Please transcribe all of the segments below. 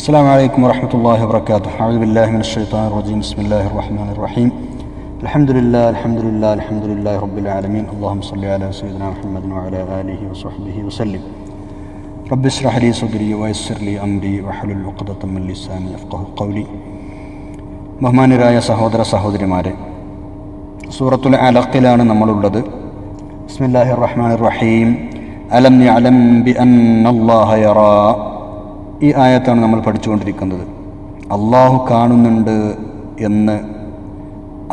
السلام عليكم ورحمة الله وبركاته أعوذ بالله من الشيطان الرجيم بسم الله الرحمن الرحيم الحمد لله الحمد لله الحمد لله رب العالمين اللهم صل على سيدنا محمد وعلى آله وصحبه وسلم رب اشرح لي صدري ويسر لي أمري واحلل عقدة من لساني يفقه قولي ബഹുമാനരായ സഹോദര സഹോദരിമാരെ സൂറത്തുൽ അലക്കിലാണ് നമ്മളുള്ളത് ബിസ്മില്ലാഹിർ റഹ്മാനിർ റഹീം അലം യഅലം ബി അന്നല്ലാഹ യറാ ഈ ആയത്താണ് നമ്മൾ പഠിച്ചുകൊണ്ടിരിക്കുന്നത്. അള്ളാഹു കാണുന്നുണ്ട് എന്ന്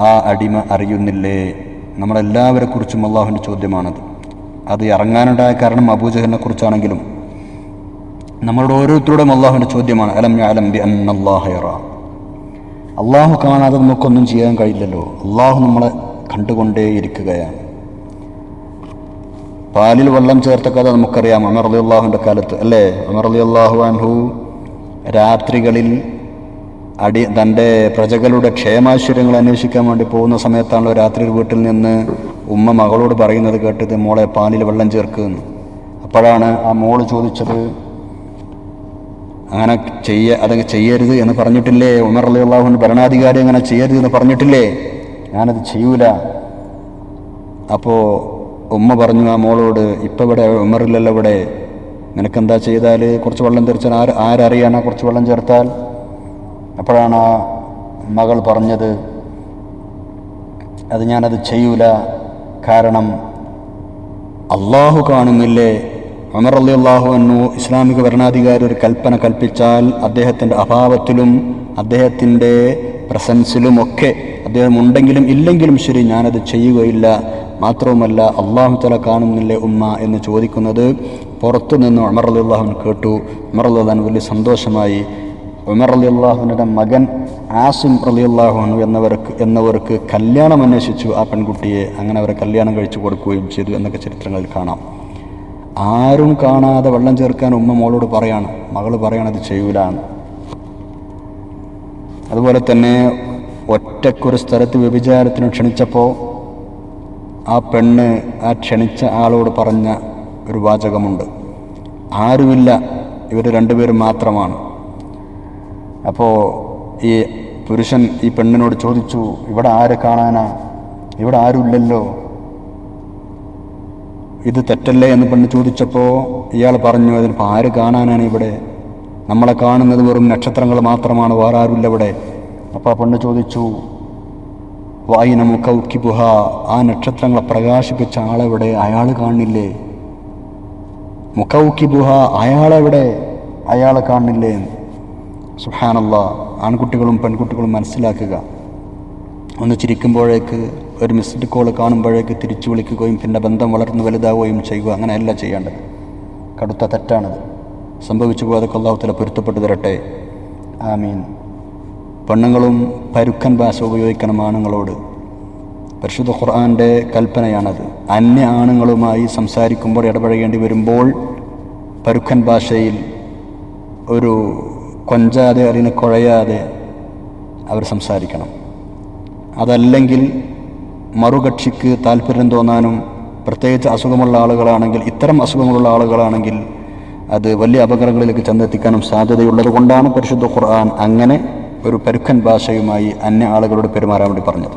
ആ അടിമ അറിയുന്നില്ലേ? നമ്മളെല്ലാവരെ കുറിച്ചും അള്ളാഹുവിന്റെ ചോദ്യമാണത്. അത് ഇറങ്ങാനുണ്ടായ കാരണം അബൂജഹലിനെ കുറിച്ചാണെങ്കിലും നമ്മളുടെ ഓരോരുത്തരോടും അള്ളാഹുവിന്റെ ചോദ്യമാണ് അലം അലം ബി അന്നല്ലാഹയറ അള്ളാഹു കാണാതെ നമുക്കൊന്നും ചെയ്യാൻ കഴിയില്ലല്ലോ. അള്ളാഹു നമ്മളെ കണ്ടുകൊണ്ടേയിരിക്കുകയാണ്. പാലിൽ വെള്ളം ചേർത്ത കഥ നമുക്കറിയാം. അമർ അലി അള്ളാഹുവിന്റെ കാലത്ത് അല്ലേ? അമർ അലി അള്ളാഹു അൻഹു രാത്രികളിൽ അടി തന്റെ പ്രജകളുടെ ക്ഷേമാശ്വര്യങ്ങൾ അന്വേഷിക്കാൻ വേണ്ടി പോകുന്ന സമയത്താണല്ലോ രാത്രി വീട്ടിൽ നിന്ന് ഉമ്മ മകളോട് പറയുന്നത് കേട്ടത് മോളെ പാലിൽ വെള്ളം ചേർക്കുന്നു അപ്പോഴാണ് ആ മോൾ ചോദിച്ചത് അങ്ങനെ ചെയ്യ അത് ചെയ്യരുത് എന്ന് പറഞ്ഞിട്ടില്ലേ? ഉമർ അലി അള്ളാഹുവിന്റെ ഭരണാധികാരി അങ്ങനെ ചെയ്യരുത് എന്ന് പറഞ്ഞിട്ടില്ലേ? ഞാനത് ചെയ്യൂല. അപ്പോൾ ഉമ്മ പറഞ്ഞു ആ മോളോട് ഇപ്പം ഇവിടെ ഉമറില്ലല്ലോ ഇവിടെ. നിനക്കെന്താ ചെയ്താൽ കുറച്ച് വെള്ളം തെറിച്ചാൽ ആര് ആരറിയാനാ കുറച്ച് വെള്ളം ചേർത്താൽ? അപ്പോഴാണ് ആ മകൾ പറഞ്ഞത് അത് ഞാനത് ചെയ്യൂല. കാരണം അള്ളാഹു കാണുന്നില്ലേ? അമർ അലി അള്ളാഹു എന്നു ഇസ്ലാമിക ഭരണാധികാരി ഒരു കൽപ്പന കൽപ്പിച്ചാൽ അദ്ദേഹത്തിന്റെ അഭാവത്തിലും അദ്ദേഹത്തിന്റെ പ്രസൻസിലുമൊക്കെ അദ്ദേഹം ഉണ്ടെങ്കിലും ഇല്ലെങ്കിലും ശരി ഞാനത് ചെയ്യുകയില്ല. മാത്രവുമല്ല അള്ളാഹു തല കാണുന്നില്ലേ ഉമ്മ എന്ന് ചോദിക്കുന്നത് പുറത്തു നിന്ന് ഉമർ അലി അള്ളാഹുൻ കേട്ടു. ഉമർ അള്ളാഹുൻ വലിയ സന്തോഷമായി. ഉമർ അലി അള്ളാഹുവിന്റെ മകൻ ആസിം അലി അള്ളാഹുനു എന്നവർക്ക് എന്നവർക്ക് കല്യാണം അന്വേഷിച്ചു ആ പെൺകുട്ടിയെ. അങ്ങനെ അവരെ കല്യാണം കഴിച്ചു കൊടുക്കുകയും ചെയ്തു എന്നൊക്കെ ചരിത്രങ്ങളിൽ കാണാം. ആരും കാണാതെ വെള്ളം ചേർക്കാൻ ഉമ്മ മോളോട് പറയാണ്. മകൾ പറയണത് ചെയ്യൂലാണ് അതുപോലെ തന്നെ ഒറ്റക്കൊരു സ്ഥലത്ത് വ്യഭിചാരത്തിന് ക്ഷണിച്ചപ്പോൾ ആ പെണ്ണ് ആ ക്ഷണിച്ച ആളോട് പറഞ്ഞ ഒരു വാചകമുണ്ട്. ആരുമില്ല ഇവർ രണ്ടുപേരും മാത്രമാണ്. അപ്പോൾ ഈ പുരുഷൻ ഈ പെണ്ണിനോട് ചോദിച്ചു ഇവിടെ ആരെ കാണാനാ? ഇവിടെ ആരുമില്ലല്ലോ? ഇത് തെറ്റല്ലേ? എന്ന് പെണ്ണ് ചോദിച്ചപ്പോൾ ഇയാൾ പറഞ്ഞു അതിനിപ്പോൾ ആര് കാണാനാണ് ഇവിടെ? നമ്മളെ കാണുന്നത് വെറും നക്ഷത്രങ്ങൾ മാത്രമാണ് വേറെ ആരുമില്ല ഇവിടെ. അപ്പോൾ ആ പെണ്ണ് ചോദിച്ചു വായിന കൗക്കിബുഹ ആ നക്ഷത്രങ്ങളെ പ്രകാശിപ്പിച്ച ആളെവിടെ? അയാൾ കാണില്ലേ? മുക്കൗക്കിബുഹ അയാളെവിടെ? അയാൾ കാണില്ലേ? സുഹാനല്ല ആൺകുട്ടികളും പെൺകുട്ടികളും മനസ്സിലാക്കുക. ഒന്ന് ചിരിക്കുമ്പോഴേക്ക് ഒരു മിസ്ഡ് കോൾ കാണുമ്പോഴേക്ക് തിരിച്ചു വിളിക്കുകയും പിന്നെ ബന്ധം വളർന്ന് വലുതാവുകയും ചെയ്യുക. അങ്ങനെയല്ല ചെയ്യേണ്ടത്. കടുത്ത തെറ്റാണത്. സംഭവിച്ചു പോയതൊക്കെ അള്ളാഹുത്തല പൊരുത്തപ്പെട്ടു തരട്ടെ. ആമീൻ. പെണ്ണുങ്ങളും പരുക്കൻ ഭാഷ ഉപയോഗിക്കണം ആണുങ്ങളോട്. പരിശുദ്ധ ഖുർആാന്റെ കൽപ്പനയാണത്. അന്യ ആണുങ്ങളുമായി സംസാരിക്കുമ്പോൾ ഇടപഴകേണ്ടി വരുമ്പോൾ പരുക്കൻ ഭാഷയിൽ ഒരു കൊഞ്ചാതെ അതിനെ കുഴയാതെ അവർ സംസാരിക്കണം. അതല്ലെങ്കിൽ മറുകക്ഷിക്ക് താല്പര്യം തോന്നാനും പ്രത്യേകിച്ച് അസുഖമുള്ള ആളുകളാണെങ്കിൽ ഇത്തരം അസുഖങ്ങളുള്ള ആളുകളാണെങ്കിൽ അത് വലിയ അപകടങ്ങളിലേക്ക് ചെന്നെത്തിക്കാനും സാധ്യതയുള്ളത് കൊണ്ടാണ് പരിശുദ്ധ ഖുർആൻ അങ്ങനെ ഒരു പരുക്കൻ ഭാഷയുമായി അന്യ ആളുകളോട് പെരുമാറാൻ വേണ്ടി പറഞ്ഞത്.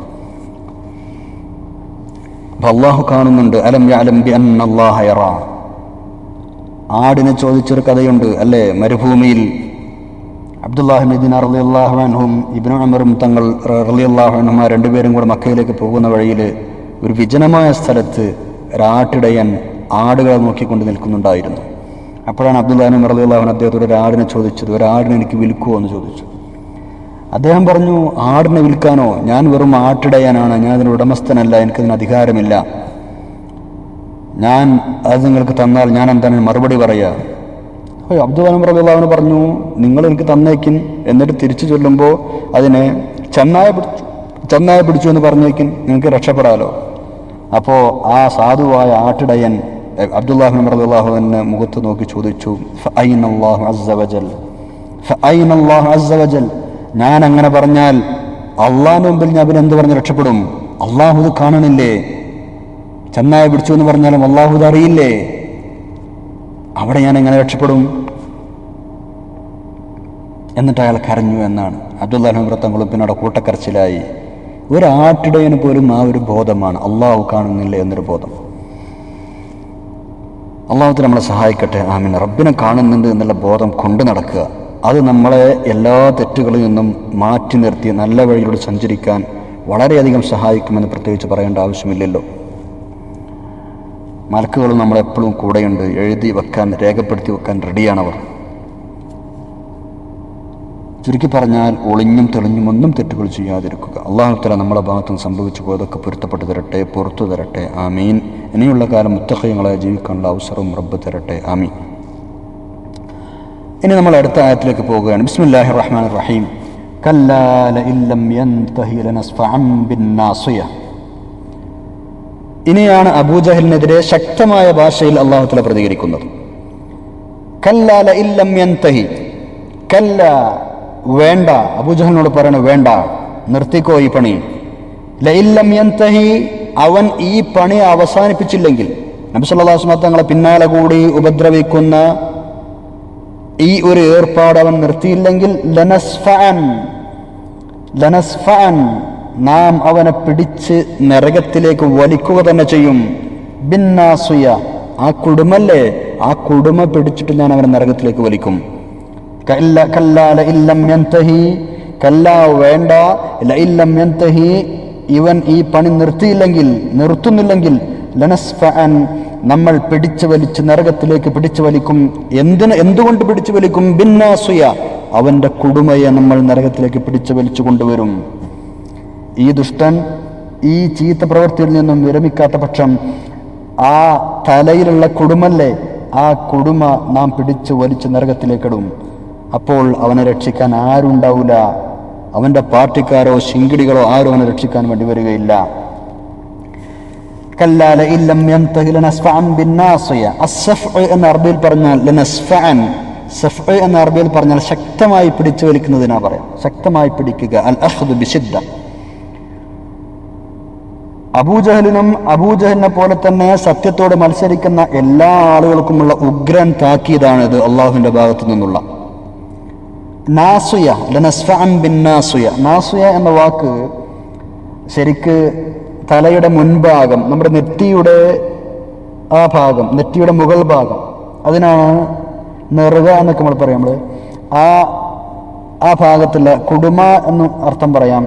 അപ്പം അള്ളാഹു കാണുന്നുണ്ട് അലം യാലം ബി ആടിനെ ചോദിച്ചൊരു കഥയുണ്ട് അല്ലേ? മരുഭൂമിയിൽ അബ്ദുല്ലാഹിമിദിൻ റളിയല്ലാഹുഅൻഹും ഇബ്നു അമറും തങ്ങൾ റളിയല്ലാഹുഅൻഹുമ രണ്ടുപേരും കൂടെ മക്കയിലേക്ക് പോകുന്ന വഴിയിൽ ഒരു വിജനമായ സ്ഥലത്ത് ഒരാട്ടിടയൻ ആടുകളെ നോക്കിക്കൊണ്ട് നിൽക്കുന്നുണ്ടായിരുന്നു. അപ്പോഴാണ് അബ്ദുല്ലാഹിം റളിയല്ലാഹുൻ അദ്ദേഹത്തോട് ഒരു ആടിനെ ചോദിച്ചത് ഒരു ആടിനെ എനിക്ക് വിൽക്കുമോ എന്ന് ചോദിച്ചു അദ്ദേഹം പറഞ്ഞു ആടിനെ വിൽക്കാനോ? ഞാൻ വെറും ആട്ടിടയാനാണ്. ഞാൻ അതിന് ഉടമസ്ഥനല്ല. എനിക്കതിന് അധികാരമില്ല. ഞാൻ അത് നിങ്ങൾക്ക് തന്നാൽ ഞാൻ എന്താണ് മറുപടി പറയുക അപ്പോൾ അബ്ദുൽ റബിള്ളാവിന് പറഞ്ഞു നിങ്ങൾ എനിക്ക് തന്നേക്കിൻ. എന്നിട്ട് തിരിച്ചു ചൊല്ലുമ്പോൾ അതിനെ ചെന്നായ പിടിച്ചു ചെന്നായ പിടിച്ചു എന്ന് പറഞ്ഞേക്കും നിങ്ങൾക്ക് രക്ഷപ്പെടാലോ. അപ്പോൾ ആ സാധുവായ ആട്ടിടയൻ അബ്ദുല്ലാഹിൻ റളിയല്ലാഹുവിന് മുഖത്ത് നോക്കി ചോദിച്ചു ഫൈൻ അള്ളാഹു അസ്സവജൽ ഫൈൻ അള്ളാഹു അല്ലാഹു അസ്സ വജൽ?" ഞാൻ അങ്ങനെ പറഞ്ഞാൽ അള്ളാഹിന്റെ മുമ്പിൽ ഞാൻ എന്ത് പറഞ്ഞ് രക്ഷപ്പെടും? അള്ളാഹു ഇത് കാണണില്ലേ? ചെന്നായ പിടിച്ചു എന്ന് പറഞ്ഞാലും അള്ളാഹു ഇത് അറിയില്ലേ? അവിടെ ഞാൻ എങ്ങനെ രക്ഷപ്പെടും? എന്നിട്ട് അയാൾ കരഞ്ഞു എന്നാണ്. അബ്ദുല്ലാഹിൻ തങ്ങളും പിന്നീട് കൂട്ടക്കരച്ചിലായി. ഒരു ആട്ടിടയന് പോലും ആ ഒരു ബോധമാണ് അള്ളാഹു കാണുന്നില്ല എന്നൊരു ബോധം. അള്ളാഹുത്തിന് നമ്മളെ സഹായിക്കട്ടെ. ആമീൻ. റബ്ബിനെ കാണുന്നുണ്ട് എന്നുള്ള ബോധം കൊണ്ടു നടക്കുക. അത് നമ്മളെ എല്ലാ തെറ്റുകളിൽ നിന്നും മാറ്റി നിർത്തി നല്ല വഴിയിലൂടെ സഞ്ചരിക്കാൻ വളരെയധികം സഹായിക്കുമെന്ന് പ്രത്യേകിച്ച് പറയേണ്ട ആവശ്യമില്ലല്ലോ. മലക്കുകളും നമ്മളെപ്പോഴും കൂടെയുണ്ട്. എഴുതി വെക്കാൻ രേഖപ്പെടുത്തി വെക്കാൻ റെഡിയാണവർ. ചുരുക്കി പറഞ്ഞാൽ ഒളിഞ്ഞും തെളിഞ്ഞും ഒന്നും തെറ്റുകൾ ചെയ്യാതിരിക്കുക. അള്ളാഹുത്തല നമ്മുടെ ഭാഗത്തും സംഭവിച്ചു പോയതൊക്കെ പൊരുത്തപ്പെട്ടു തരട്ടെ പുറത്തു തരട്ടെ. ആമീൻ. ഇനിയുള്ള കാലം മുത്തഹയങ്ങളെ ജീവിക്കാനുള്ള അവസരവും റബ്ബ് തരട്ടെ. ആമീൻ. ഇനി നമ്മൾ അടുത്ത ആയത്തിലേക്ക് പോവുകയാണ് ബിസ്മില്ലാഹി റഹ്മാൻ റഹീം ഇനിയാണ് അബൂജഹലിനെതിരെ ശക്തമായ ഭാഷയിൽ അള്ളാഹുത്തല പ്രതികരിക്കുന്നത്. കല്ല വേണ്ട അബൂജഹലിനോട് പറയണ വേണ്ട നിർത്തിക്കോ ഈ പണി. ലഹി അവൻ ഈ പണി അവസാനിപ്പിച്ചില്ലെങ്കിൽ നബിസ് അള്ളാഹു തങ്ങളെ പിന്നാലെ കൂടി ഉപദ്രവിക്കുന്ന ഈ ഒരു ഏർപ്പാട് അവൻ നിർത്തിയില്ലെങ്കിൽ നാം അവനെ പിടിച്ച് നരകത്തിലേക്ക് വലിക്കുക തന്നെ ചെയ്യും. ബിന്നാസുയ ആ കുടുമല്ലേ? ആ കുടുമ പിടിച്ചിട്ട് ഞാൻ അവനെ നരകത്തിലേക്ക് വലിക്കും. കല്ല കല്ലാല യന്തഹി വേണ്ട യന്തഹി ഇവൻ ഈ പണി നിർത്തിയില്ലെങ്കിൽ നിർത്തുന്നില്ലെങ്കിൽ നമ്മൾ പിടിച്ചു വലിച്ച് നരകത്തിലേക്ക് പിടിച്ചു വലിക്കും. എന്തിന് എന്തുകൊണ്ട് പിടിച്ചു വലിക്കും? ബിന്നാസുയ അവന്റെ കുടുമയെ നമ്മൾ നരകത്തിലേക്ക് പിടിച്ചു വലിച്ചു കൊണ്ടുവരും. ഈ ദുഷ്ടൻ ഈ ചീത്ത പ്രവൃത്തിയിൽ നിന്നും വിരമിക്കാത്ത പക്ഷം ആ തലയിലുള്ള കുടുമല്ലേ ആ കുടുമ നാം പിടിച്ചു വലിച്ച് നരകത്തിലേക്കിടും. അപ്പോൾ അവനെ രക്ഷിക്കാൻ ആരുണ്ടാവില്ല അവന്റെ പാർട്ടിക്കാരോ ശിങ്കിടികളോ ആരും അവനെ രക്ഷിക്കാൻ വേണ്ടി വരികയില്ല. കല്ലാ ലഇൻ ലം യൻതഹി ലനസ്ഫഅൻ ബിന്നാസിയ അസ്സഫ്ഉ എന്ന അറബിയിൽ പറഞ്ഞാൽ സഫ്ഉ എന്ന അറബിയിൽ പറഞ്ഞാൽ ശക്തമായി പിടിച്ചു വലിക്കുന്നതിനാ പറയാം ശക്തമായി പിടിക്കുക. അൽ അബൂ ബിശിദ്ദ അബൂജഹലിനും അബൂജഹലിനെ പോലെ തന്നെ സത്യത്തോട് മത്സരിക്കുന്ന എല്ലാ ആളുകൾക്കുമുള്ള ഉഗ്രൻ താക്കീതാണ് ഇത് അള്ളാഹുവിന്റെ ഭാഗത്തു നിന്നുള്ള. നാസുയ. നാസുയ. നാസുയ എന്ന വാക്ക് ശരിക്ക് തലയുടെ മുൻഭാഗം നമ്മുടെ നെറ്റിയുടെ ആ ഭാഗം നെറ്റിയുടെ മുകൾ ഭാഗം അതിനാണ് നെറുക എന്നൊക്കെ നമ്മൾ പറയാം നമ്മൾ ആ ആ ഭാഗത്തുള്ള കുടുമ എന്ന് അർത്ഥം പറയാം.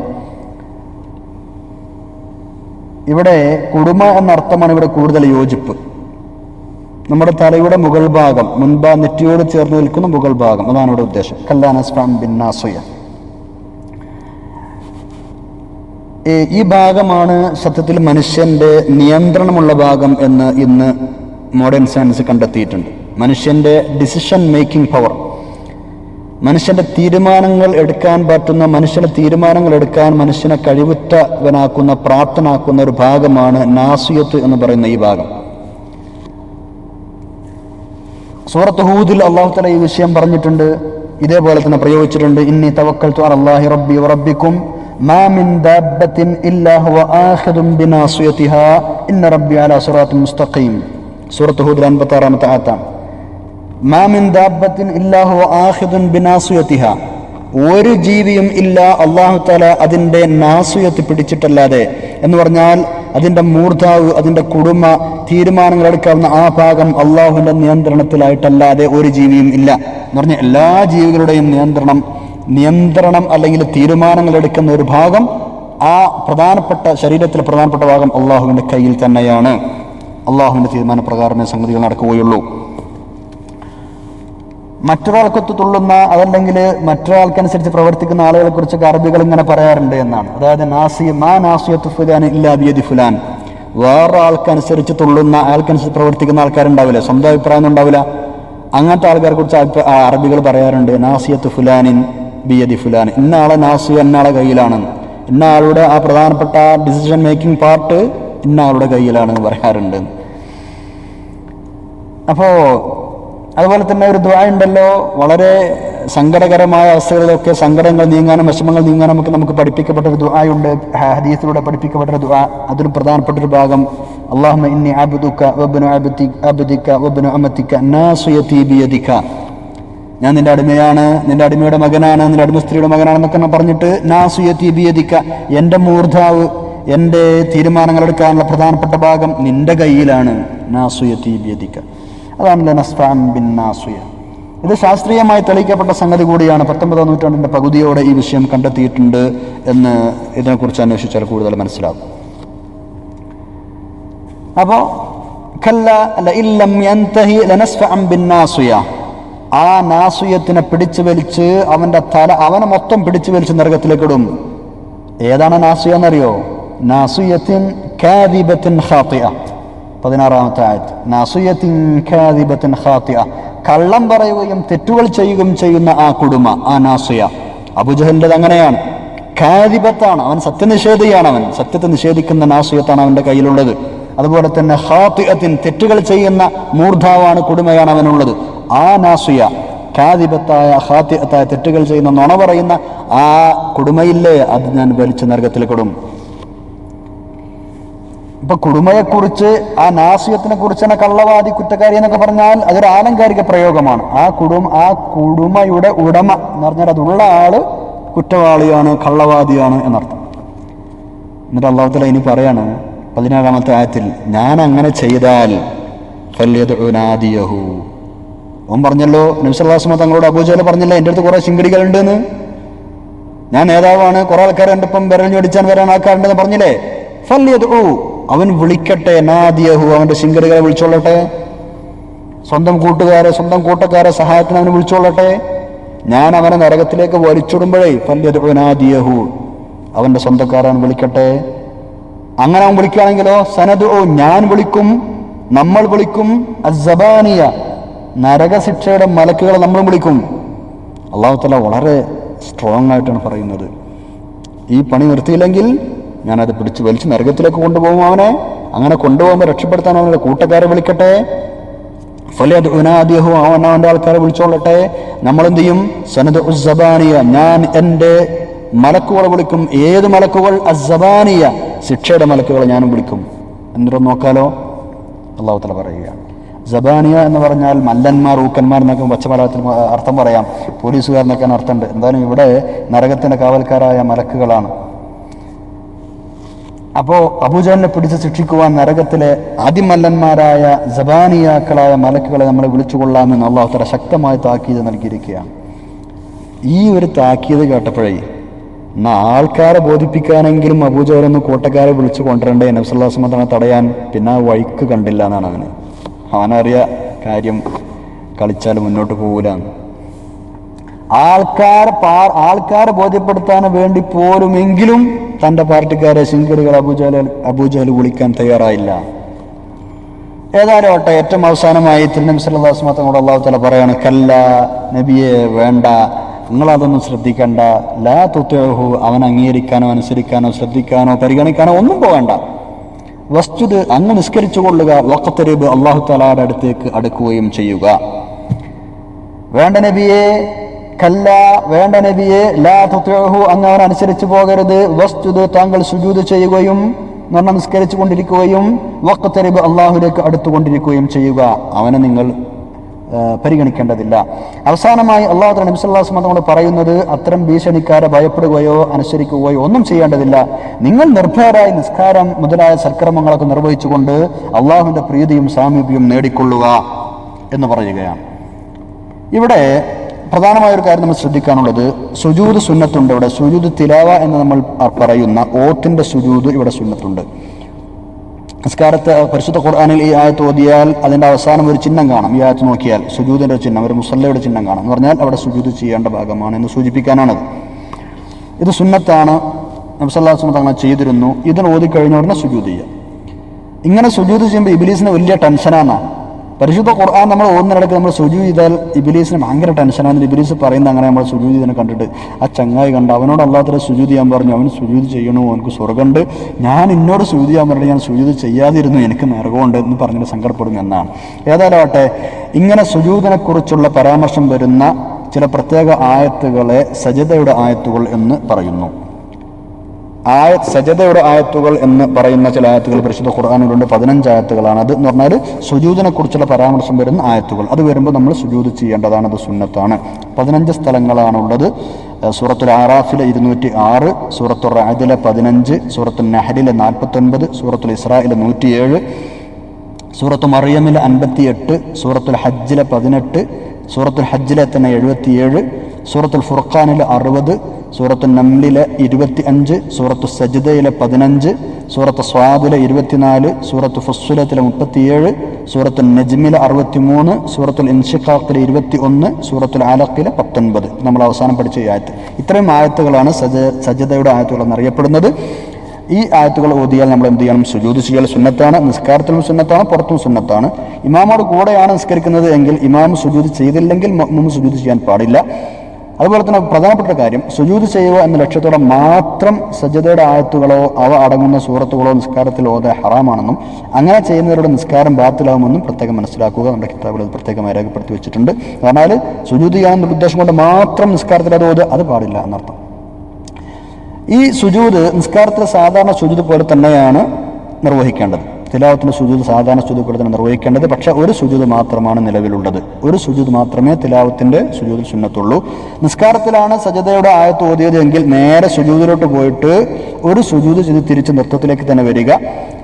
ഇവിടെ കുടുമ എന്ന അർത്ഥമാണ് ഇവിടെ കൂടുതൽ യോജിപ്പ്. നമ്മുടെ തലയുടെ മുകൾ ഭാഗം മുൻപാ നെറ്റിയോട് ചേർന്ന് നിൽക്കുന്ന മുകൾ ഭാഗം അതാണ് ഇവിടെ ഉദ്ദേശം. കല്ലാനസ്ഫാം ബിന്നാസുയ ഈ- ഭാഗമാണ് സത്യത്തിൽ മനുഷ്യന്റെ നിയന്ത്രണമുള്ള ഭാഗം എന്ന് ഇന്ന് മോഡേൺ സയൻസ് കണ്ടെത്തിയിട്ടുണ്ട്. മനുഷ്യന്റെ ഡിസിഷൻ മേക്കിംഗ് പവർ മനുഷ്യന്റെ തീരുമാനങ്ങൾ എടുക്കാൻ പറ്റുന്ന മനുഷ്യന്റെ തീരുമാനങ്ങൾ എടുക്കാൻ മനുഷ്യനെ കഴിവുറ്റവനാക്കുന്ന പ്രാപ്തനാക്കുന്ന ഒരു ഭാഗമാണ് നാസിയത്ത് എന്ന് പറയുന്ന ഈ ഭാഗം. സൂറത്ത് ഹൂദിൽ അള്ളാഹു തല ഈ വിഷയം പറഞ്ഞിട്ടുണ്ട്. ഇതേപോലെ തന്നെ പ്രയോഗിച്ചിട്ടുണ്ട്. ഇന്നി റബ്ബി വറബ്ബിക്കും മാ മിൻ ദാബത്തിൻ ഇല്ലാ ഹുവ ആഖിദുൻ ബിനാസിയതിഹാ ഇന്ന റബ്ബി അലാ സിറാത്തിൻ മുസ്തഖീം. സൂറത്ത് ഹൂദിൽ 56 ആയത്താണ് മാ മിൻ ദാബത്തിൻ ഇല്ലാ ഹുവ ആഖിദുൻ ബിനാസിയതിഹാ ഒരു ജീവിയും ഇല്ല അള്ളാഹു തല അതിന്റെ നാസുയത്ത് പിടിച്ചിട്ടല്ലാതെ എന്ന് പറഞ്ഞാൽ അതിന്റെ മൂർധാവ് അതിന്റെ കുടുംബ തീരുമാനങ്ങൾ എടുക്കാവുന്ന ആ ഭാഗം അള്ളാഹുവിന്റെ നിയന്ത്രണത്തിലായിട്ടല്ലാതെ ഒരു ജീവിയും ഇല്ല. എന്ന് പറഞ്ഞാൽ എല്ലാ ജീവികളുടെയും നിയന്ത്രണം നിയന്ത്രണം അല്ലെങ്കിൽ തീരുമാനങ്ങൾ എടുക്കുന്ന ഒരു ഭാഗം ആ പ്രധാനപ്പെട്ട ശരീരത്തിലെ പ്രധാനപ്പെട്ട ഭാഗം അള്ളാഹുവിന്റെ കയ്യിൽ തന്നെയാണ്. അള്ളാഹുവിന്റെ തീരുമാനപ്രകാരമേ സംഗതികൾ നടക്കുകയുള്ളൂ. മറ്റൊരാൾക്കൊത്ത് തുള്ളുന്ന അതല്ലെങ്കിൽ മറ്റൊരാൾക്കനുസരിച്ച് പ്രവർത്തിക്കുന്ന ആളുകളെ കുറിച്ചൊക്കെ അറബികൾ ഇങ്ങനെ പറയാറുണ്ട് എന്നാണ്. അതായത് നാസി മാ നാസിയത്ത് ഫുലാൻ ഇല്ലാ ബിയദി ഫുലാൻ. വേറെ ആൾക്കനുസരിച്ച് തുള്ളുന്ന അയാൾക്കനുസരിച്ച് പ്രവർത്തിക്കുന്ന ആൾക്കാരുണ്ടാവില്ല. സ്വന്തം അഭിപ്രായം ഉണ്ടാവില്ല. അങ്ങനത്തെ ആൾക്കാരെ കുറിച്ച് അറബികൾ പറയാറുണ്ട് നാസിയത്ത് ഫുലാനിൻ ബിയദി ഫുലാൻ. ഇന്ന ആളെ നാസിയ ഇന്ന ആളെ കയ്യിലാണ്. ഇന്ന ആളുടെ ആ പ്രധാനപ്പെട്ട ഡിസിഷൻ മേക്കിംഗ് പാർട്ട് ഇന്ന ആളുടെ കയ്യിലാണെന്ന് പറയാറുണ്ട്. അപ്പോൾ അതുപോലെ തന്നെ ഒരു ദ്വാ ഉണ്ടല്ലോ വളരെ സങ്കടകരമായ അവസ്ഥകളിലൊക്കെ സങ്കടങ്ങൾ നീങ്ങാനും വിഷമങ്ങൾ നീങ്ങാനും ഒക്കെ നമുക്ക് പഠിപ്പിക്കപ്പെട്ട ഒരു ദ്വായുണ്ട് ഹദീസിലൂടെ പഠിപ്പിക്കപ്പെട്ട ഒരു ദ്വാ അതിലും പ്രധാനപ്പെട്ട ഒരു ഭാഗം. അള്ളാഹുമ ഇന്നി ഞാൻ നിന്റെ അടിമയാണ് നിന്റെ അടിമയുടെ മകനാണ് നിന്റെ അടിമ സ്ത്രീയുടെ മകനാണെന്നൊക്കെ പറഞ്ഞിട്ട് നാസുയത്തി ബിയദിക്ക എന്റെ മൂർധാവ് എന്റെ തീരുമാനങ്ങൾ എടുക്കാനുള്ള പ്രധാനപ്പെട്ട ഭാഗം നിന്റെ കയ്യിലാണ്. നാസുയത്തി ബിയദിക്ക അതാണല്ലോ ലനസ്ഫാൻ ബിൻ നാസുയ. ഇത് ശാസ്ത്രീയമായി തെളിയിക്കപ്പെട്ട സംഗതി കൂടിയാണ്. പത്തൊമ്പതാം നൂറ്റാണ്ടിന്റെ പകുതിയോടെ ഈ വിഷയം കണ്ടെത്തിയിട്ടുണ്ട് എന്ന് ഇതിനെക്കുറിച്ച് അന്വേഷിച്ചാൽ കൂടുതൽ മനസ്സിലാകും. അപ്പോൾ കല്ല ആ നാസുയത്തിനെ പിടിച്ചു വലിച്ച് അവന്റെ തല അവനെ മൊത്തം പിടിച്ചു വലിച്ച് നരകത്തിലേക്ക് ഇടും. ഏതാണ് നാസുയ എന്നറിയോ? നാസുയത്തിൻ കാദിബത്തിൻ ഖാത്തിഅ പതിനാറാമത്തെ ആയത്ത് നാസുയത്തിൻ ഖാത്തിഅ. കള്ളം പറയുകയും തെറ്റുകൾ ചെയ്യുകയും ചെയ്യുന്ന ആ കുടുംബ ആ നാസുയ. അബുജഹലിന്റെത് അങ്ങനെയാണ്. ഖാദിബത്താണ് അവൻ സത്യനിഷേധിയാണ് അവൻ സത്യത്തെ നിഷേധിക്കുന്ന നാസുയത്താണ് അവന്റെ കയ്യിലുള്ളത്. അതുപോലെ തന്നെ ഹാത്തിയത്തിൻ തെറ്റുകൾ ചെയ്യുന്ന മൂർധാവാണ് കുടുമയാണ് അവനുള്ളത്. ആ നാസുയ ഖാദിബത്തായ ഹാത്തിയത്തായ തെറ്റുകൾ ചെയ്യുന്ന നുണ പറയുന്ന ആ കുടുമയില്ലേ അത് ഞാൻ വലിച്ച് നരകത്തിൽ കൊടും ഇപ്പൊ കുടുമയെക്കുറിച്ച് ആ നാസിയത്തിനെ കുറിച്ചാണ് കള്ളവാദി കുറ്റക്കാരി എന്നൊക്കെ പറഞ്ഞാൽ അതൊരു ആലങ്കാരിക പ്രയോഗമാണ്. ആ കുടും ആ കുടുമയുടെ ഉടമ എന്ന് പറഞ്ഞാൽ അതുള്ള ആൾ കുറ്റവാളിയാണ് കള്ളവാദിയാണ് എന്നർത്ഥം. എന്നിട്ട് അള്ളാഹുത്തല ഇനി പറയാണ് പതിനേഴാമത്തെ ആയത്തിൽ ഞാൻ അങ്ങനെ ചെയ്താൽ ഓൻ പറഞ്ഞല്ലോ നബിസ്വല്ലാസ്മ തങ്ങളോട് അബൂജല പറഞ്ഞില്ല എന്റെ അടുത്ത് കുറെ ശിങ്കടികളുണ്ട് എന്ന് ഞാൻ നേതാവാണ് കുറെ ആൾക്കാർ എന്റെ ഒപ്പം വിരൽ ഞൊടിച്ചാൻ വരാൻ ആൾക്കാരുണ്ടെന്ന് പറഞ്ഞില്ലേ? ഫല്യദ് അവൻ വിളിക്കട്ടെ നാദിയഹു അവന്റെ ശിങ്കടികളെ വിളിച്ചോളട്ടെ സ്വന്തം കൂട്ടുകാരെ സ്വന്തം കൂട്ടക്കാരെ സഹായത്തിന് അവന് വിളിച്ചോളട്ടെ ഞാൻ അവനെ നരകത്തിലേക്ക് വലിച്ചിടുമ്പോഴേ ഫല്യദ് അവന്റെ സ്വന്തക്കാരൻ വിളിക്കട്ടെ. അങ്ങനെ അവൻ വിളിക്കുകയാണെങ്കിലോ സനദ് ഓ ഞാൻ വിളിക്കും നമ്മൾ വിളിക്കും അസബാനിയ നരകശിക്ഷയുടെ മലക്കുകളെ നമ്മൾ വിളിക്കും. അള്ളാഹു തല വളരെ സ്ട്രോങ് ആയിട്ടാണ് പറയുന്നത്. ഈ പണി നിർത്തിയില്ലെങ്കിൽ ഞാനത് പിടിച്ച് വലിച്ച് നരകത്തിലേക്ക് കൊണ്ടുപോകും അവനെ. അങ്ങനെ കൊണ്ടുപോകുമ്പോൾ രക്ഷപ്പെടുത്താൻ അവന്റെ കൂട്ടക്കാരെ വിളിക്കട്ടെ. ഫലിയത് ഉനാദിഹു അവൻ അവന്റെ ആൾക്കാരെ വിളിച്ചോളട്ടെ. നമ്മളെന്ത് ചെയ്യും സനദ് ഉസ്സബാനിയ ഞാൻ എന്റെ മലക്കുകളെ വിളിക്കും. ഏത് മലക്കുകൾ? അസബാനിയ. ശിക്ഷയുടെ മലക്കുകളെ ഞാനും വിളിക്കും. എന്നിട്ട് നോക്കാലോ? അള്ളാഹു തല പറയുകയാണ് ജബാനിയ എന്ന് പറഞ്ഞാൽ മല്ലന്മാർ ഊക്കന്മാർ എന്നൊക്കെ പച്ചമലയാളത്തിൽ അർത്ഥം പറയാം. പോലീസുകാരനൊക്കെ അർത്ഥമുണ്ട് എന്തായാലും ഇവിടെ നരകത്തിന്റെ കാവൽക്കാരായ മലക്കുകളാണ്. അപ്പോ അബൂജാലിനെ പിടിച്ച് ശിക്ഷിക്കുവാൻ നരകത്തിലെ അതിമല്ലന്മാരായ ജബാനിയാക്കളായ മലക്കുകളെ നമ്മളെ വിളിച്ചുകൊള്ളാമെന്ന് അള്ളാഹു തല ശക്തമായ താക്കീത് നൽകിയിരിക്കുകയാണ്. ഈ ഒരു താക്കീത് കേട്ടപ്പോഴേ എന്നാൽ ആൾക്കാരെ ബോധിപ്പിക്കാനെങ്കിലും അബൂജാലൊന്ന് കൂട്ടക്കാരെ വിളിച്ചു കൊണ്ടുവരണ്ടേ? നബ്സുല്ലാ തന്നെ തടയാൻ പിന്നെ ആ വഴിക്ക് കണ്ടില്ല എന്നാണ് അവന്. അവനറിയ കാര്യം കളിച്ചാൽ മുന്നോട്ട് പോകൂല. ആൾക്കാർ പാ ആൾക്കാരെ ബോധ്യപ്പെടുത്താൻ വേണ്ടി പോലുമെങ്കിലും തന്റെ പാർട്ടിക്കാരെ ശിങ്കടികൾ അബൂജാല അബൂജാൽ വിളിക്കാൻ തയ്യാറായില്ല. ഏതായാലും ഓട്ടെ ഏറ്റവും അവസാനമായി തിരുനബി സല്ലാസ് മാത്രം അള്ളാഹു തല പറയാണ് കല്ല നബിയെ വേണ്ട. നിങ്ങളതൊന്നും ശ്രദ്ധിക്കണ്ട. ലാ തുത്തേഹു അവൻ അംഗീകരിക്കാനോ അനുസരിക്കാനോ ശ്രദ്ധിക്കാനോ പരിഗണിക്കാനോ ഒന്നും പോകണ്ട. വസ്തുത് അങ്ങ് നിസ്കരിച്ചു കൊള്ളുക വക്കത്തരീബ് അള്ളാഹു തലായുടെ അടുത്തേക്ക് അടുക്കുകയും ചെയ്യുക. വേണ്ട നബിയെ. കല്ല വേണ്ട നബിയെ ലാ അവൻ അനുസരിച്ചു പോകരുത്. വസ്തുത് താങ്കൾ സുജൂത് ചെയ്യുകയും നന്ന നിസ്കരിച്ചു കൊണ്ടിരിക്കുകയും വക്കത്തരീബ് അള്ളാഹുലേക്ക് അടുത്തുകൊണ്ടിരിക്കുകയും ചെയ്യുക. അവനെ നിങ്ങൾ പരിഗണിക്കേണ്ടതില്ല. അവസാനമായി അള്ളാഹു നബി സല്ലാസ് നമ്മളോട് പറയുന്നത് അത്തരം ഭീഷണിക്കാരെ ഭയപ്പെടുകയോ അനുസരിക്കുകയോ ഒന്നും ചെയ്യേണ്ടതില്ല. നിങ്ങൾ നിർഭയരായി നിസ്കാരം മുതലായ സൽക്രമങ്ങളൊക്കെ നിർവഹിച്ചുകൊണ്ട് അള്ളാഹുവിന്റെ പ്രീതിയും സാമീപ്യവും നേടിക്കൊള്ളുക എന്ന് പറയുകയാണ്. ഇവിടെ പ്രധാനമായ ഒരു കാര്യം നമ്മൾ ശ്രദ്ധിക്കാനുള്ളത് സുജൂദ് സുന്നത്തുണ്ട് ഇവിടെ. സുജൂദ് തിലാവ എന്ന് നമ്മൾ പറയുന്ന ഓത്തിന്റെ സുജൂദ് ഇവിടെ സുന്നത്തുണ്ട്. നിസ്കാരത്തെ പരിശുദ്ധ ഖുർആാനിൽ ഈ ആയത്ത് ഓതിയാൽ അതിന്റെ അവസാനം ഒരു ചിഹ്നം കാണാം. ഈ ആയത്ത് നോക്കിയാൽ സുജൂദിന്റെ ചിഹ്നം ഒരു മുസല്ലയുടെ ചിഹ്നം കാണാം എന്ന് പറഞ്ഞാൽ അവിടെ സുജൂദ് ചെയ്യേണ്ട ഭാഗമാണ് എന്ന് സൂചിപ്പിക്കാനാണത്. ഇത് സുന്നത്താണ്. നബ്സല്ലാസ്മ തങ്ങൾ ചെയ്തിരുന്നു. ഇതിന് ഓതി കഴിഞ്ഞ ഉടനെ സുജൂദ് ചെയ്യുക ഇങ്ങനെ സുജൂദ് ചെയ്യുമ്പോൾ ഇബിലീസിന് വലിയ ടെൻഷനാണ്. പരിശുദ്ധ ഖുർആൻ നമ്മൾ ഓന്നിടക്ക് നമ്മൾ സുജു ചെയ്താൽ ഇബിലീസിന് ഭയങ്കര ടെൻഷനാണ് ഇബിലീസ് പറയുന്നത് അങ്ങനെ നമ്മൾ സുജു ചെയ്തതിനെ കണ്ടിട്ട് ആ ചങ്ങായി കണ്ട് അവനോട് അല്ലാത്ത സുജു ചെയ്യാൻ പറഞ്ഞു അവൻ സുജു ചെയ്യണോ അവനക്ക് സ്വർഗമുണ്ട് ഞാൻ എന്നോട് സുജു ചെയ്യാൻ പറഞ്ഞു ഞാൻ സുജു ചെയ്യാതിരുന്നു എനിക്ക് നരകമുണ്ട് എന്ന് പറഞ്ഞിട്ട് സങ്കടപ്പെടും എന്നാണ്. ഏതായാലും ആട്ടെ ഇങ്ങനെ സുജൂതിനെക്കുറിച്ചുള്ള പരാമർശം വരുന്ന ചില പ്രത്യേക ആയത്തുകളെ സജിതയുടെ ആയത്തുകൾ എന്ന് പറയുന്നു. ആയ സജതയുടെ ആയത്തുകൾ എന്ന് പറയുന്ന ചില ആയത്തുകൾ പരിശുദ്ധ ഖുർആാനിലുണ്ട്. പതിനഞ്ച് ആയത്തുകളാണ്. അത് എന്ന് പറഞ്ഞാൽ സുജൂദിനെ കുറിച്ചുള്ള പരാമർശം വരുന്ന ആയത്തുകൾ. അത് വരുമ്പോൾ നമ്മൾ സുജൂദ് ചെയ്യേണ്ടതാണ്. അത് സുന്നത്താണ്. പതിനഞ്ച് സ്ഥലങ്ങളാണുള്ളത്. സൂറത്തുൽ ആറാഫിലെ ഇരുന്നൂറ്റി ആറ് സൂറത്തുൽ റാദിലെ പതിനഞ്ച് സൂറത്തുൽ നഹലിലെ നാൽപ്പത്തൊൻപത് സൂറത്തുൽ ഇസ്രായിലെ നൂറ്റിയേഴ് സൂറത്തു മറിയമിലെ അൻപത്തിയെട്ട് സൂറത്തുൽ ഹജ്ജിലെ പതിനെട്ട് സൂറത്തുൽ ഹജ്ജിലെ തന്നെ എഴുപത്തിയേഴ് സൂറത്തുൽ ഫുർഖാനിലെ അറുപത് സൂറത്തു നംലിലെ ഇരുപത്തി അഞ്ച് സൂറത്തു സജിദയിലെ പതിനഞ്ച് സൂറത്ത് സ്വാദിലെ ഇരുപത്തിനാല് സൂറത്ത് ഫുസ്സുലത്തിലെ മുപ്പത്തിയേഴ് സൂറത്തു നജ്മിലെ അറുപത്തിമൂന്ന് സൂറത്തുൽ ഇൻഷിഖാഖിലെ ഇരുപത്തി ഒന്ന് സൂറത്തുൽ ആലക്കിലെ പത്തൊൻപത്. നമ്മൾ അവസാനം പഠിച്ച ഈ ആയത്ത്. ഇത്രയും ആയത്തുകളാണ് സജ സജതയുടെ ആയത്തുകൾ എന്നറിയപ്പെടുന്നത് ഈ ആയത്തുകൾ ഓതിയാൽ നമ്മൾ എന്ത് ചെയ്യണം? സുജൂദ് ചെയ്യൽ സുന്നത്താണ് നിസ്കാരത്തിലും സുന്നത്താണ് പുറത്തും സുന്നത്താണ്. ഇമാമോട് കൂടെയാണ് നിസ്കരിക്കുന്നത് എങ്കിൽ ഇമാം സുജൂദ് ചെയ്തില്ലെങ്കിൽ മുമ്പ് സുജൂദ് ചെയ്യാൻ പാടില്ല. അതുപോലെ തന്നെ പ്രധാനപ്പെട്ട കാര്യം സുജൂത് ചെയ്യുക എന്ന ലക്ഷ്യത്തോടെ മാത്രം സജ്ജതയുടെ ആയത്തുകളോ അവ അടങ്ങുന്ന സൂറത്തുകളോ നിസ്കാരത്തിൽ ഓത ഹറാമാണെന്നും അങ്ങനെ ചെയ്യുന്നവരുടെ നിസ്കാരം ബാത്തിലാവുമെന്നും പ്രത്യേകം മനസ്സിലാക്കുക. നമ്മുടെ കിതാബിൽ അത് പ്രത്യേകം രേഖപ്പെടുത്തി വെച്ചിട്ടുണ്ട്. പറഞ്ഞാൽ സുജൂത് ചെയ്യാനുള്ള ഉദ്ദേശം കൊണ്ട് മാത്രം നിസ്കാരത്തിൽ അത് ഓത് അത് പാടില്ല എന്നർത്ഥം. ഈ സുജൂത് നിസ്കാരത്തിലെ സാധാരണ സുജൂത് പോലെ തന്നെയാണ് നിർവഹിക്കേണ്ടത്. തിലാവത്തിന്റെ സുജൂദ് സാധാരണ സുജൂദ് തന്നെ നിർവഹിക്കേണ്ടത്. പക്ഷെ ഒരു സുജൂദ് മാത്രമാണ് നിലവിലുള്ളത്. ഒരു സുജൂദ് മാത്രമേ തിലാവത്തിന്റെ സുജൂദിൽ സുന്നത്തുള്ളൂ. നിസ്കാരത്തിലാണ് സജതയുടെ ആയത്ത് ഓതിയത് എങ്കിൽ നേരെ സുജൂദിലോട്ട് പോയിട്ട് ഒരു സുജൂദ് ചെയ്ത് തിരിച്ച് നൃത്തത്തിലേക്ക് തന്നെ വരിക.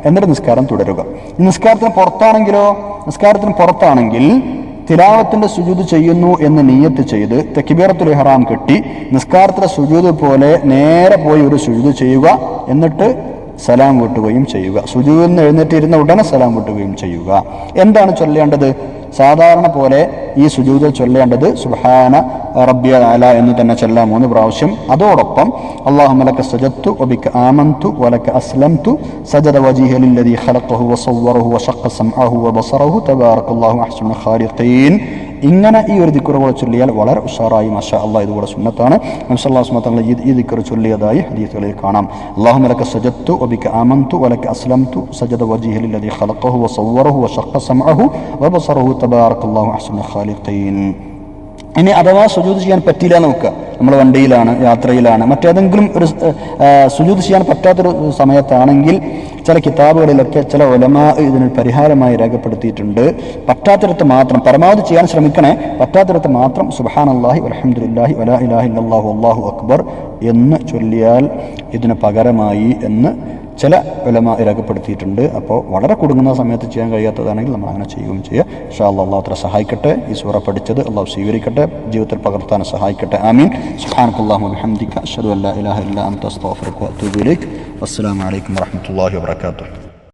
എന്നിട്ട് നിസ്കാരം തുടരുക. നിസ്കാരത്തിന് പുറത്താണെങ്കിലോ? നിസ്കാരത്തിന് പുറത്താണെങ്കിൽ തിലാവത്തിന്റെ സുജൂത് ചെയ്യുന്നു എന്ന് നീയത്ത് ചെയ്ത് തെക്കിബീറത്തുൽ ഇഹ്റാം കെട്ടി നിസ്കാരത്തിലെ സുജൂത് പോലെ നേരെ പോയി ഒരു സുജൂത് ചെയ്യുക. എന്നിട്ട് സലാം കൂട്ടുകയും ചെയ്യുക. സുജൂന്ന് എഴുന്നേറ്റിരുന്ന ഉടനെ സലാം കൂട്ടുകയും ചെയ്യുക. എന്താണ് ചൊല്ലേണ്ടത്? സാധാരണ പോലെ ഈ സുജൂതിൽ ചൊല്ലേണ്ടത് സുഹാന റബ്ബിയ അല എന്ന് തന്നെ ചൊല്ലാം മൂന്ന് പ്രാവശ്യം. അതോടൊപ്പം അള്ളാഹു മലക്ക സജത്തു ഒബിക്ക് ആമന്തു വലക്ക അസ്ലംതു സജദ വജീഹലില്ലദീ ഖലഖഹു വസവ്വറഹു വശഖ സംഅഹു വബസറഹു തബാറക്കല്ലാഹു അഹ്സനുൽ ഖാലിഖീൻ. ഇങ്ങനെ ഈ ഒരു ദിക്കുറ കൂടെ ചൊല്ലിയാൽ വളരെ ഉഷാറായി മഷ അള്ളാഹ് ഇതുകൂടെ സുന്നത്താണ് നംസല്ലാസ് സുമത്തങ്ങൾ ഈ ദിക്കുറ ചൊല്ലിയതായി ഹദീസുകളിൽ കാണാം. അള്ളാഹു മലക്ക സജത്തു ഒബിക്ക് ആമന്തു വലക്ക അസ്ലംതു സജദ വജീഹലില്ലദീ ഖലഖഹു വസവ്വറഹു വശഖ സംഅഹു വബസറഹു തബാറകല്ലാഹു അഹ്സന ഖാലിഖീൻ. ഇനി അഥവാ സുജൂത് ചെയ്യാൻ പറ്റിയില്ല നോക്കുക. നമ്മൾ വണ്ടിയിലാണ് യാത്രയിലാണ്. മറ്റേതെങ്കിലും ഒരു സുജൂത് ചെയ്യാൻ പറ്റാത്തൊരു സമയത്താണെങ്കിൽ ചില കിതാബുകളിലൊക്കെ ചില ഒലമാ ഇതിന് പരിഹാരമായി രേഖപ്പെടുത്തിയിട്ടുണ്ട്. പറ്റാത്തിടത്ത് മാത്രം പരമാവധി ചെയ്യാൻ ശ്രമിക്കണേ. പറ്റാത്തിടത്ത് മാത്രം സുബാൻ അള്ളാഹി അലഹമുല്ലാഹി വലാ ഇലാഹി അള്ളാഹു അള്ളാഹു അക്ബർ എന്ന് ചൊല്ലിയാൽ ഇതിന് പകരമായി എന്ന് ചില വിലമ രേഖപ്പെടുത്തിയിട്ടുണ്ട് അപ്പോൾ വളരെ കുടുങ്ങുന്ന സമയത്ത് ചെയ്യാൻ കഴിയാത്തതാണെങ്കിൽ നമ്മൾ അങ്ങനെ ചെയ്യുകയും ചെയ്യുക ഷാ അള്ളാഹ് അത്ര സഹായിക്കട്ടെ. ഈ സൂറ പഠിച്ചത് അള്ളാഹു സ്വീകരിക്കട്ടെ. ജീവിതത്തിൽ പകർത്താൻ സഹായിക്കട്ടെ. ആമീൻ. സുഹാനക്കുല്ലാഹു ഹംദിക്ക അഷ്ഹദു അല്ലാ ഇലാഹ അസ്സലാമു അലൈക്കും വറഹ്മത്തുള്ളാഹി വബറകാതുഹു